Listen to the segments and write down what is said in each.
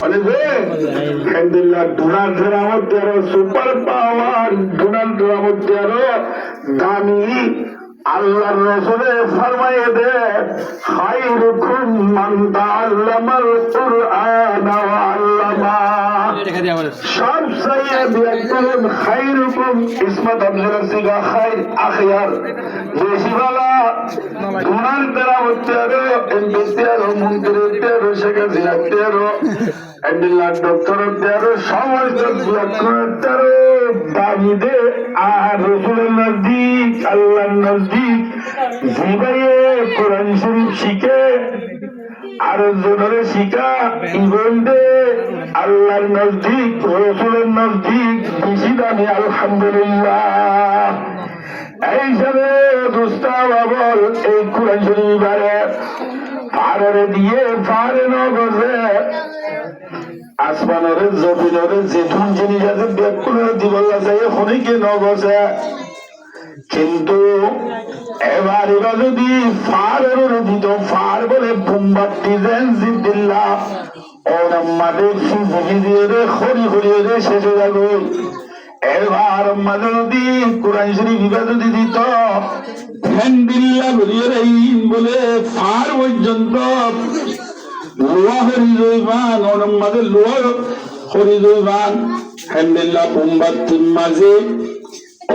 মানে যে আলহামদুলিল্লাহ ডোনাল্ড ট্রাম্প তেরো সুপার পাওয়ার ডোনাল্ড ট্রাম্প তেরো দামি আল্লাহর রসুলে ফরমাইয়ে দে খাইরুকুম মান তাআল্লামাল সব বিয়াকুম খাইরুকুম ইসমত আব্দুল সিগা খাইর আখিয়ার। বেশি ভালো ডোনাল্ড ট্রাম্প তেরো এমপি তেরো তেরো শেখ হাসিনা তেরো আলহামদুলিল্লাহ ডক্টর তেরো সমস্ত বিয়াকুম তেরো দাবিদে আর রসুলের নজদিক আল্লাহর নজদিক জিবাইয়ে কোরআন শরীফ শিখে আর জোনরে শিখা ইবন আল্লাহর নজদিক, রসুলের নজদিক বেশি দামি, আলহামদুলিল্লাহ। এই হিসাবে দুস্তা বাবল এই কোরআন শরীফ বারে পারে দিয়ে পারে নগজে আসমানের জমিনের যেটুন জিনিস আছে বেগ করে দিবল্লা যায় হনিকে নগজে কিন্তু এবার এবার যদি ফারের দিত ফার বলে বোমবাতি দেন জিদ্দিল্লা আমাদের ফিজি দিয়ে রে খড়ি খড়িয়ে রে শেষ যাবে। এবার মাঝে যদি কোরআন শরীফ বিবাহ যদি দিত, ফ্যান দিল্লা বলিয়ে রে বলে ফার পর্যন্ত লোয়া হরিজয়বান ওর মাঝে লোয়া হরিজয়বান হ্যান্ডেল্লা বোমবাতির মাঝে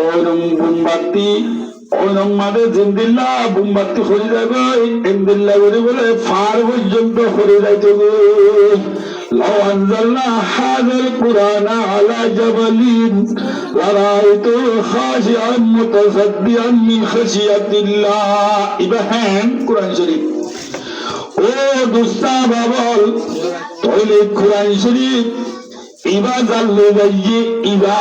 ওরম বুম্বাতি ওরম মাঝে জিন্দিল্লা বুম্বাতি হয়ে যাবে এমদিল্লা করে বলে ফার পর্যন্ত হয়ে যাইতে গো لو أنزلنا هذا القرآن على جبل لرأيته خاشعا متصدعا من خشية الله إبهام قرآن شريف ও দুস্তা বাবল তৈলে কোরআন শরীফ ইবা জাল্লে যাইয়ে ইবা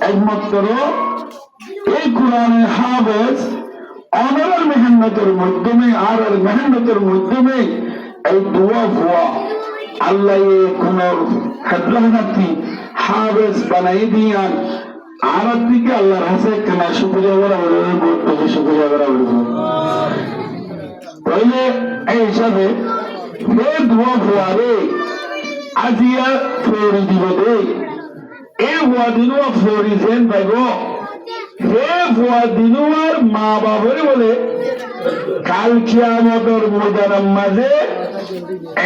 একমাত্র এই কোরআনে হাফেজ অনরের মেহনতের মাধ্যমে আর আর মেহনতের মাধ্যমে এই দোয়া ভুয়া আল্লাহ কোন হেদ্রাহাতি হাফেজ বানাই দিয়ান। আর দিকে আল্লাহর হাসে করা শুক্রিয়া করা বলবে তাহলে এই হিসাবে হে দোয়া ভুয়া রে, আজিয়া ফেরি দিব দে এই ভুয়া দিনুয়া ফরিছেন পাইব হে ভুয়া দিনুয়ার মা বাবার বলে কাল কিয়ামতর ময়দানের মাঝে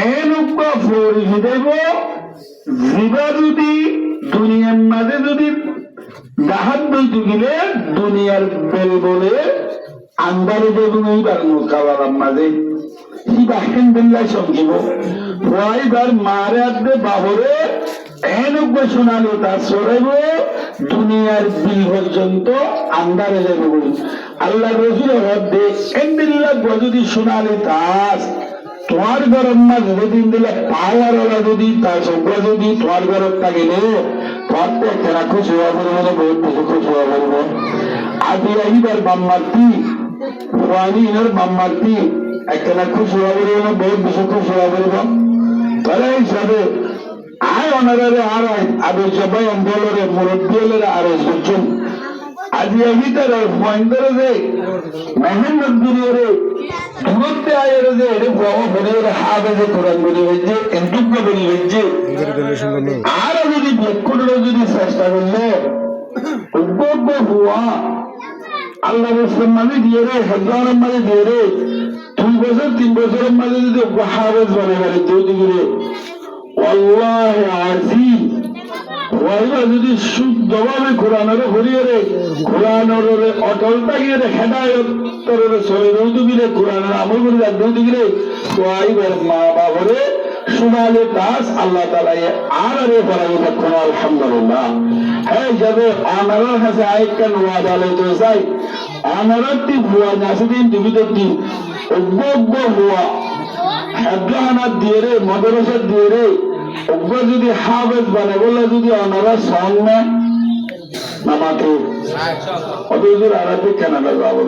এনেকুৱা ফরি দেব জিবা যদি দুনিয়ার মাঝে যদি ডাহাত বই তুকিলে দুনিয়ার বেল বলে আন্দারে দেখুন এইবার মোকাবার মাঝে সিবা হেন্দিল্লাই সঙ্গিব ভয়বার মারে আদে বাবরে এনেকুৱা শোনালো, তার সরাইব দুনিয়ার বিল পর্যন্ত আন্দারে যাবে আল্লাহ মধ্যে এন্দিল্লা যদি শোনালে তাস তোমার ঘরের মাঝে যেদিন দিলে পাওয়ার ওলা যদি, তার সঙ্গে যদি তোমার ঘরের থাকিলে তোমার তো একটা খুশি হওয়া পড়বে না খুশি হওয়া পড়বে আদি আহিবার বাম্মার্তি একটা খুশি হওয়া পড়বে না, বহুত বেশি খুশি হওয়া পড়বে তারা হিসাবে আয় অনারারে আর আবে সবাই অম্বলরে মুরব্বিয়লের আর বুঝছেন আজি আমি তার মহেন্দ্র যে মহেন্দ্র দুনিয়রে দূরত্বে আয়ের যে, এর বাবা বলে হাবে যে কোরআন বলি হয়েছে এন্টুক বলি হয়েছে। আর যদি ব্যক্তিগুলো যদি চেষ্টা করলে উদ্যোগ হওয়া আল্লাহ রসুল মাঝে দিয়ে রে হাজারের মাঝে দিয়ে রে, দুই বছর, তিন বছরের মাঝে যদি হাবেজ বানে পারে দুই যদি শুদ্ধভাবে কোরআনের হরিয়ে রে কোরআনের অটল তাকিয়ে রে হেদায়ত তরে চলে দৌদিগিরে কোরআনের আমল করে যাক দৌদিগিরে ওয়াইবার মা বাবরে সোনালে আল্লাহ তো ভুয়া নাসিদিন দিয়ে রে দিয়ে রে। ওগুলো যদি হাফেজ বানে বলে যদি ওনারা সং না নামাতে অত দূর আরাতে কেনাডা যাব